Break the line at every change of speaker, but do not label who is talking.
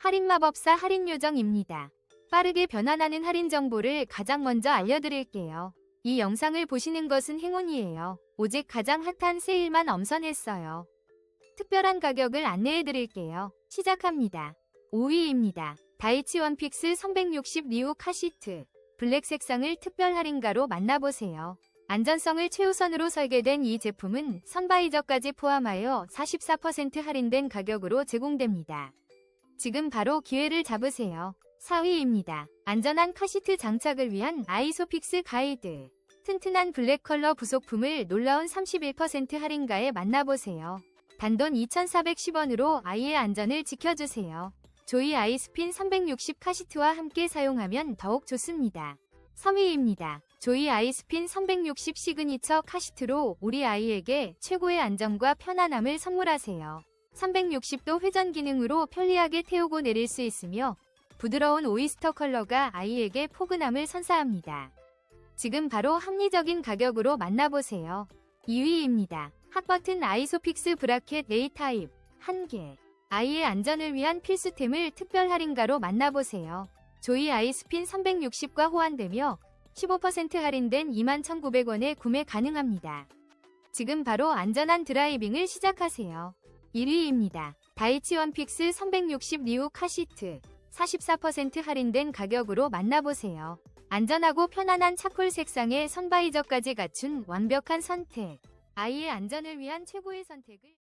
할인마법사 할인요정입니다. 빠르게 변환하는 할인 정보를 가장 먼저 알려드릴게요. 이 영상을 보시는 것은 행운이에요. 오직 가장 핫한 세일만 엄선했어요. 특별한 가격을 안내해드릴게요. 시작합니다. 5위입니다. 다이치 원픽스 360 리오 카시트. 블랙 색상을 특별 할인가로 만나보세요. 안전성을 최우선으로 설계된 이 제품은 선바이저까지 포함하여 44% 할인된 가격으로 제공됩니다. 지금 바로 기회를 잡으세요. 4위입니다. 안전한 카시트 장착을 위한 아이소픽스 가이드. 튼튼한 블랙 컬러 부속품을 놀라운 31% 할인가에 만나보세요. 단돈 2,410원으로 아이의 안전을 지켜주세요. 조이 아이스핀 360 카시트와 함께 사용하면 더욱 좋습니다. 3위입니다. 조이 아이스핀 360 시그니처 카시트로 우리 아이에게 최고의 안정과 편안함을 선물하세요. 360도 회전 기능으로 편리하게 태우고 내릴 수 있으며 부드러운 오이스터 컬러가 아이에게 포근함을 선사합니다. 지금 바로 합리적인 가격으로 만나보세요. 2위입니다. 핫버튼 아이소픽스 브라켓 A 타입 1개. 아이의 안전을 위한 필수템을 특별 할인가로 만나보세요. 조이 아이스핀 360과 호환되며 15% 할인된 21,900원에 구매 가능합니다. 지금 바로 안전한 드라이빙을 시작하세요. 1위입니다. 다이치 원픽스 360 리오 카시트 44% 할인된 가격으로 만나보세요. 안전하고 편안한 차콜 색상의 선바이저까지 갖춘 완벽한 선택. 아이의 안전을 위한 최고의 선택을